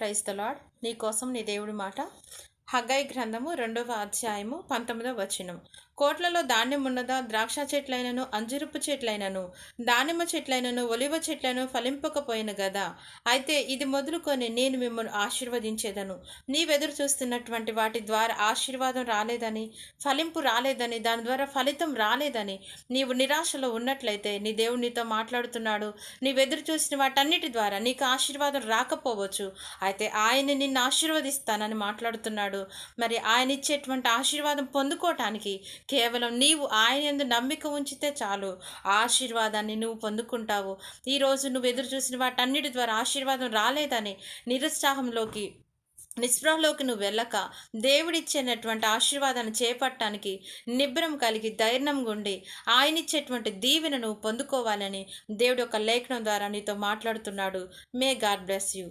Praise the lord నీ కోసం నీ దేవుడి మాట. హగ్గై గ్రంథము రెండవ అధ్యాయము పంతొమ్మిదవ వచనం. కోట్లలో ధాన్యం ఉన్నదా ద్రాక్ష చెట్లైనను అంజురుపు చెట్లైనను దానిమ్మ చెట్లైనను ఒలివ చెట్లను ఫలింపకపోయిన గదా. అయితే ఇది మొదలుకొని నేను మిమ్మల్ని ఆశీర్వదించేదను. నీవెదురు చూస్తున్నటువంటి వాటి ద్వారా ఆశీర్వాదం రాలేదని ఫలింపు రాలేదని దాని ద్వారా ఫలితం రాలేదని నీవు నిరాశలో ఉన్నట్లయితే నీ దేవుడు నీతో మాట్లాడుతున్నాడు. నీవెదురు చూసిన వాటన్నిటి ద్వారా నీకు ఆశీర్వాదం రాకపోవచ్చు. అయితే ఆయన నిన్ను ఆశీర్వదిస్తానని మాట్లాడుతున్నాడు. మరి ఆయన ఇచ్చేటువంటి ఆశీర్వాదం పొందుకోవటానికి కేవలం నీవు ఆయన ఎందు నమ్మిక ఉంచితే చాలు. ఆశీర్వాదాన్ని నువ్వు పొందుకుంటావు. ఈరోజు నువ్వు ఎదురు చూసిన వాటన్నిటి ద్వారా ఆశీర్వాదం రాలేదని నిరుత్సాహంలోకి నిస్పృహలోకి నువ్వు వెళ్ళక దేవుడిచ్చేటటువంటి ఆశీర్వాదాన్ని చేపట్టడానికి నిబ్రం కలిగి ధైర్యం గుండి ఆయన ఇచ్చేటువంటి దీవెన నువ్వు పొందుకోవాలని దేవుడు ఒక లేఖనం ద్వారా నీతో మాట్లాడుతున్నాడు. May God bless you